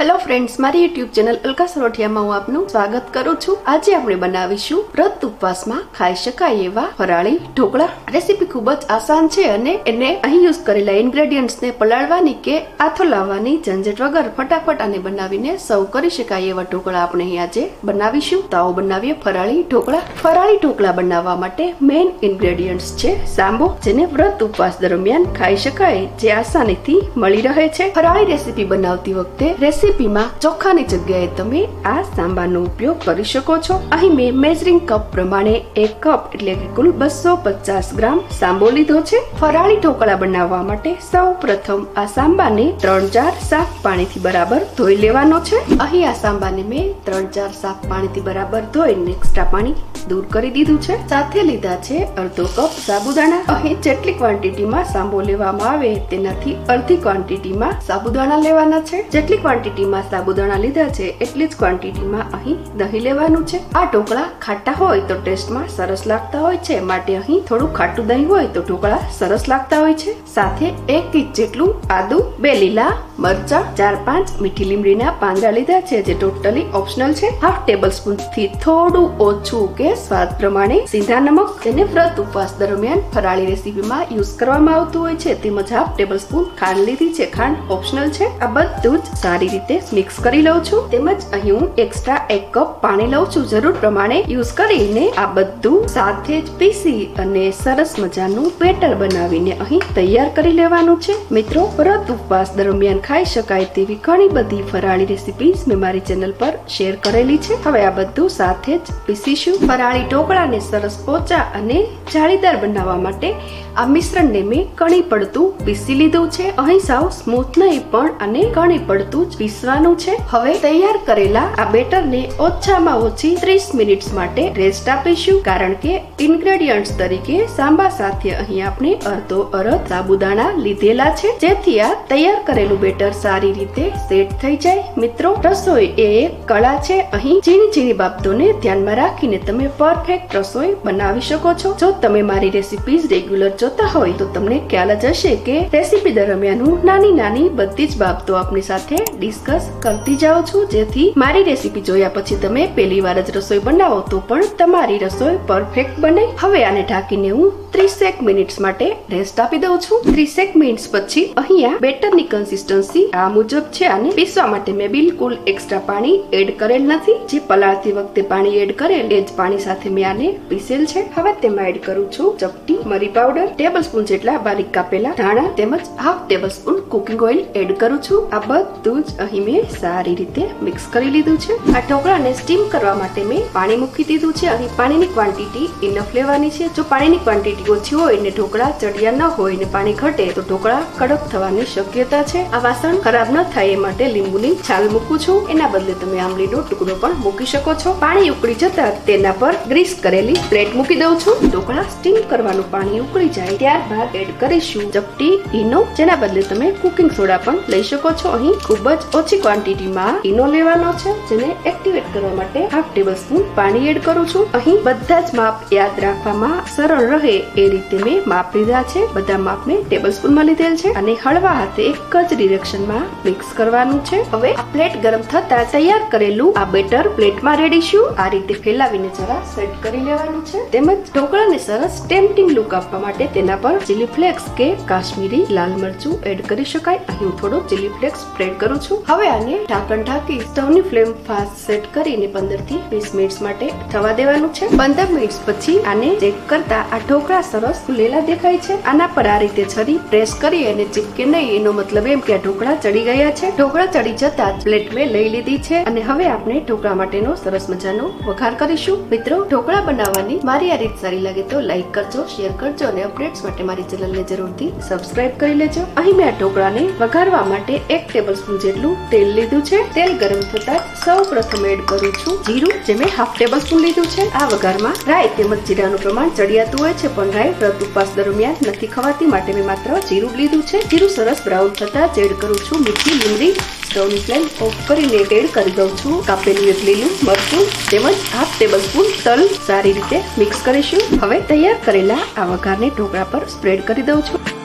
Hello friends મારી YouTube channel Alka સરોઠિયામાં હું આપનું સ્વાગત કરું છું. આજે આપણે બનાવીશું વ્રત ઉપવાસમાં ખાઈ શકાય એવા ફરાળી ઢોકળા. રેસીપી ખૂબ જ આસાન છે અને એને અહીં યુઝ કરેલા ઇન્ગ્રેડિયન્ટ્સને પલાળવાની કે આથો લાવવાની ઝંઝટ વગર ફટાફટ આને બનાવીને સર્વ કરી શકાય એવા ઢોકળા આપણે અહીં આજે બનાવીશું. તાઓ બનાવીએ ફરાળી ઢોકળા. ફરાળી ઢોકળા બનાવવા માટે મેઇન ઇન્ગ્રેડિયન્ટ્સ છે સાંબો, જેને વ્રત ઉપવાસ દરમિયાન ખાઈ શકાય, જે આસાનીથી મળી રહે છે. ફરાળી રેસીપી બનાવતી વખતે રેસીપીમાં ચોખાની જગ્યાએ તમે આ સાંબાનો ઉપયોગ કરી શકો છો. અહીં મેં મેઝરિંગ કપ પ્રમાણે એક કપ એટલે કે કુલ બસો પચાસ ગ્રામ સાંબો લીધો છે. ફરાળી ઢોકળા બનાવવા માટે સૌ પ્રથમ આ સાંબાને ત્રણ ચાર સાફ પાણીથી બરાબર ધોઈ લેવાનો છે. અહીં આ સાંબાને મેં ત્રણ ચાર સાફ પાણીથી બરાબર ધોઈને એક્સ્ટ્રા પાણી દૂર કરી દીધું છે. સાથે લીધા છે અડધો કપ સાબુદાણા. અહીં જેટલી ક્વોન્ટિટીમાં સાંબો લેવામાં આવે તેનાથી અડધી ક્વોન્ટિટીમાં સાબુદાણા લેવાના છે. જેટલી ક્વોન્ટિટીમાં સાબુદાણા લીધા છે એટલી જ ક્વોન્ટિટીમાં અહીં દહીં લેવાનું છે. આ ઢોકળા ખાટા હોય તો ટેસ્ટમાં સરસ લાગતા હોય છે, માટે અહીં થોડું ખાટું દહીં હોય તો ઢોકળા સરસ લાગતા હોય છે. સાથે એક ઇંચ જેટલું આદુ, બે લીલા મરચા, ચાર પાંચ મીઠી લીમડીના પાંદડા લીધા છે, જે ટોટલી ઓપ્શનલ છે. હાફ ટેબલ સ્પૂનથી થોડું ઓછું કે સ્વાદ પ્રમાણે સીધા નમક તેને વ્રત ઉપવાસ દરમિયાન ફરાળી રેસીપીમાં યુઝ કરવામાં આવતું હોય છે. તેમજ હાફ ટેબલ સ્પૂન ખાંડ લીધી છે. ખાંડ ઓપ્શનલ છે. આ બધું જ સારી રીતે મિક્સ કરી લઉં છું. તેમજ અહીં હું એક્સ્ટ્રા એક કપ પાણી લઉં છું. જરૂર પ્રમાણે યુઝ કરીને આ બધું સાથે જ પીસી અને સરસ મજાનું બેટર બનાવીને અહીં તૈયાર કરી લેવાનું છે. મિત્રો, વ્રત ઉપવાસ દરમિયાન ખાઈ શકાય તેવી ઘણી બધી ફરાળી રેસીપીઝ મેં મારી ચેનલ પર શેર કરેલી છે. હવે આ બધું સાથે જ પીસીશું. ફરાળી ઢોકળાને સરસ પોચા અને જાળીદાર બનાવવા માટે આ મિશ્રણને મેં કણી પડતું પીસી લીધું છે. અહીં સાવ સ્મૂથ નહીં પણ અને કણી પડતું જ પીસવાનું છે. હવે તૈયાર કરેલા આ બેટરને ઓછામાં ઓછી ત્રીસ મિનિટ્સ માટે રેસ્ટ આપીશું. કારણ કે ઇન્ગ્રેડિયન્ટ્સ તરીકે સાંબા સાથે અહીં આપણે અડધો અરધ સાબુદાણા લીધેલા છે. જેથી આ તૈયાર કરેલું બેટર સારી રીતે સેટ થઈ જાય. મિત્રો, રસોઈ એ એક કળા છે. અહીં ઝીણી ઝીણી બાબતોને ધ્યાનમાં રાખીને તમે પરફેક્ટ રસોઈ બનાવી શકો છો. જો તમે મારી રેસીપીઝ રેગ્યુલર જોતા હોય, તો તમને ખ્યાલ જ હશે કે રેસીપી દરમિયાન હું નાની નાની બધી જ બાબતો આપની સાથે ડિસ્કસ કરતી જાઉં છું, જેથી મારી રેસીપી જોયા પછી તમે પહેલી વાર જ રસોઈ બનાવો તો પણ તમારી રસોઈ પરફેક્ટ બને. હવે આને ઢાંકીને હું ત્રીસેક મિનિટ્સ માટે રેસ્ટ આપી દઉં છું. ત્રીસેક મિનિટ્સ પછી અહીંયા બેટરની કન્સિસ્ટન્સી આ મુજબ છે અને પીસવા માટે મેં બિલકુલ એક્સ્ટ્રા પાણી એડ કરેલ નથી. જે પલાળતી વખતે પાણી એડ કરેલ એ જ પાણી સાથે મેં આને પીસેલ છે. હવે તેમાં એડ કરું છું ચપટી મરી પાવડર ટેબલ સ્પૂન જેટલા બારીક કાપેલા ધાણા તેમજ half table spoon cooking oil add કરું છું. આ બધું જ અહીં મેં સારી રીતે મિક્સ કરી લીધું છે. આ ઢોકળાને સ્ટીમ કરવા માટે મેં પાણી મૂકી દીધું છે. અહીં પાણીની ક્વોન્ટિટી ઇનફ લેવાની છે. જો પાણીની ક્વોન્ટિટી ઓછી હોય ને ઢોકળા ચડિયા ન હોય ને પાણી ઘટે, તો ઢોકળા કડક થવાની શક્યતા છે. આ વાસણ ખરાબ ન થાય એ માટે લીંબુની છાલ મૂકું છું. એના બદલે તમે આંબલીનો ટુકડો પણ મૂકી શકો છો. પાણી ઉકળી જતા તેના પર ગ્રીસ કરેલી પ્લેટ મૂકી દઉં છું. ઢોકળા સ્ટીમ કરવાનું પાણી ઉકળી જાય ત્યારબાદ એડ કરીશું ચપટી ઈનો જેના બદલે તમે કુકિંગ સોડા પણ લઈ શકો છો. અહીં ખૂબ જ ઓછી ક્વોન્ટિટીમાં ઈનો લેવાનો છે, જેને એક્ટિવેટ કરવા માટે હાફ ટેબલ સ્પૂન પાણી એડ કરું છું. અહીં બધા જ માપ યાદ રાખવામાં સરળ રહે એ રીતે મેં માપ લીધા છે. બધા માપ મેં ટેબલ સ્પૂનમાં લીધેલ છે અને હળવા હાથે એક જ ડિરેક્શનમાં મિક્સ કરવાનું છે. હવે આ પ્લેટ ગરમ થતા તૈયાર કરેલું આ બેટર પ્લેટમાં રેડીશું આ રીતે ફેલાવીને જરા સેટ કરી લેવાનું છે. તેમજ ઢોકળાને સરસ ટેમ્પટિંગ લુક આપવા માટે તેના પર ચીલી ફ્લેક્સ કે કાશ્મીરી લાલ મરચું એડ કરી શકાય. અહીં હું થોડો ચીલી ફ્લેક્સ સ્પ્રેડ કરું છું. હવે આને ઢાંકણ ઢાંકી સ્ટવની ફ્લેમ ફાસ્ટ સેટ કરીને પંદરથી વીસ મિનિટ માટે થવા દેવાનું છે. પંદર મિનિટ પછી આને ચેક કરતા આ ઢોકળા સરસ ફૂલેલા દેખાય છે. આના પર આ રીતે છરી પ્રેસ કરી અને ચીપકે નહીં, એનો મતલબ એમ કે આ ઢોકળા ચડી ગયા છે. ઢોકળા ચડી જતા પ્લેટ મેં લઈ લીધી છે અને હવે આપણે ઢોકળા માટેનો સરસ મજાનો વઘાર કરીશું. મિત્રો, ઢોકળા બનાવવાની મારી આ રીત સારી લાગે તો લાઈક કરજો, શેર કરજો અને અપડેટ્સ માટે મારી ચેનલને જરૂરથી સબસ્ક્રાઇબ કરી લેજો. અહીં મેં આ ઢોકળાને વઘારવા માટે એક ટેબલ સ્પૂન જેટલું તેલ લીધું છે. તેલ ગરમ થતા સૌ પ્રથમ એડ કરું છું જીરું, જે મેં હાફ ટેબલ સ્પૂન લીધું છે. આ વઘારમાં રાઈ તેમજ જીરાનું પ્રમાણ ચડિયાતું હોય છે, પણ રાઈ વ્રત ઉપવાસ દરમિયાન નથી ખવાતી માટે મેં માત્ર જીરું લીધું છે. જીરું સરસ બ્રાઉન થતા એડ કરું છું મીઠી લીમડી સ્ટવની ફ્લેમ ઓફ કરીને એડ કરી દઉં છું. કાપેલું એક લીલું મરચું તેમજ હાફ ટેબલ સ્પૂન તલ સારી રીતે મિક્સ કરીશું. હવે તૈયાર કરેલા આ વઘારને ઢોકળા પર સ્પ્રેડ કરી દઉં છું.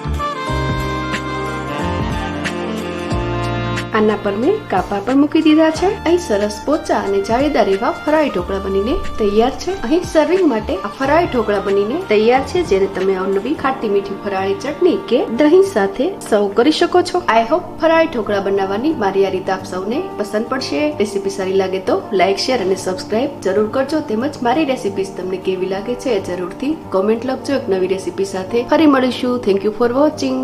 આના પર મેં કાપા પણ મૂકી દીધા છે. અહીં સરસ પોચા અને જાળીદાર એવા ફરાળી ઢોકળા બનીને તૈયાર છે. અહીં સર્વિંગ માટે આ ફરાળી ઢોકળા બનીને તૈયાર છે. જેને તમે અવનવી ખાટી મીઠી ફરાળી ચટણી કે દહીં સાથે સર્વ કરી શકો છો. આઈ હોપ ફરાળી ઢોકળા બનાવવાની મારી આ રીત આપ સૌને પસંદ પડશે. રેસીપી સારી લાગે તો લાઈક શેર અને સબસ્ક્રાઇબ જરૂર કરજો. તેમજ મારી રેસીપીસ તમને કેવી લાગે છે જરૂરથી કોમેન્ટ લખજો. એક નવી રેસીપી સાથે ફરી મળીશું. Thank you for watching